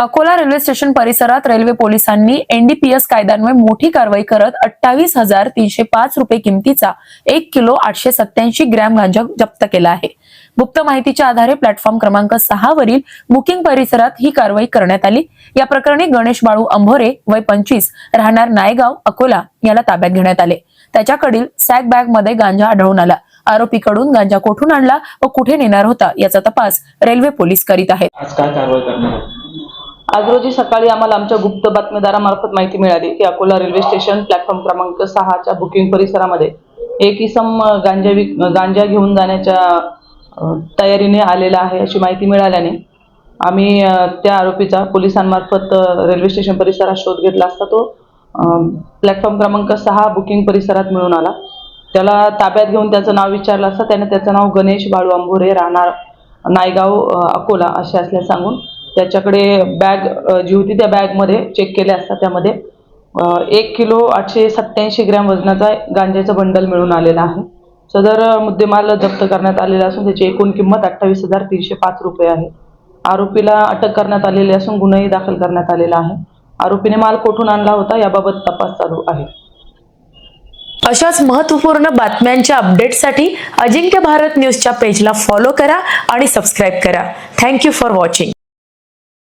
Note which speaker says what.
Speaker 1: Akola railway station परिसरात railway पोलिसांनी NDPS कायद्यान्वये मोठी कारवाई करत अठ्ठावीस हजार तीनशे पाच रुपये किमतीचा एक किलो आठशे सत्याऐंशी ग्रॅम गांजा जप्त केला आहे. गुप्त माहितीच्या आधारे प्लॅटफॉर्म क्रमांक सहा वरील बुकिंग परिसरात ही कारवाई करण्यात आली. या प्रकरणी गणेश बाळू अंभोरे वय पंचवीस राहणार नायगाव अकोला याला ताब्यात घेण्यात आले. त्याच्याकडील सॅक बॅगमध्ये गांजा आढळून आला. आरोपीकडून गांजा कोठून आणला व कुठे नेणार होता याचा तपास रेल्वे पोलीस करीत आहेत.
Speaker 2: आज
Speaker 3: रोजी सकाळी आम्हाला आमच्या गुप्त बातमीदारामार्फत माहिती मिळाली की अकोला रेल्वे स्टेशन प्लॅटफॉर्म क्रमांक सहाच्या बुकिंग परिसरामध्ये एक इसम गांजा विक गांजा घेऊन जाण्याच्या तयारीने आलेला आहे अशी माहिती मिळाल्याने आम्ही त्या आरोपीचा पोलिसांमार्फत रेल्वे स्टेशन परिसरात शोध घेतला असता तो प्लॅटफॉर्म क्रमांक सहा बुकिंग परिसरात मिळून आला. त्याला ताब्यात घेऊन त्याचं नाव विचारलं असता त्याने त्याचं नाव गणेश बाळू अंभोरे राहणार नायगाव अकोला असे असल्यास सांगून त्याच्याकडे बॅग जी होती त्या बॅगमध्ये चेक केले असता त्यामध्ये. एक किलो आठशे सत्याऐंशी ग्रॅम वजनाचा गांजेचं बंडल मिळून आलेलं आहे. सदर मुद्देमाल जप्त करण्यात आलेला असून त्याची एकूण किंमत अठ्ठावीस हजार तीनशे पाच रुपये आहे. आरोपीला अटक करण्यात आलेली असून गुन्हाही दाखल करण्यात आलेला आहे. आरोपीने माल कोठून आणला होता याबाबत तपास चालू आहे.
Speaker 1: अशाच महत्त्वपूर्ण बातम्यांच्या अपडेटसाठी अजिंक्य भारत न्यूजच्या पेजला फॉलो करा आणि सबस्क्राईब करा. Thank you for watching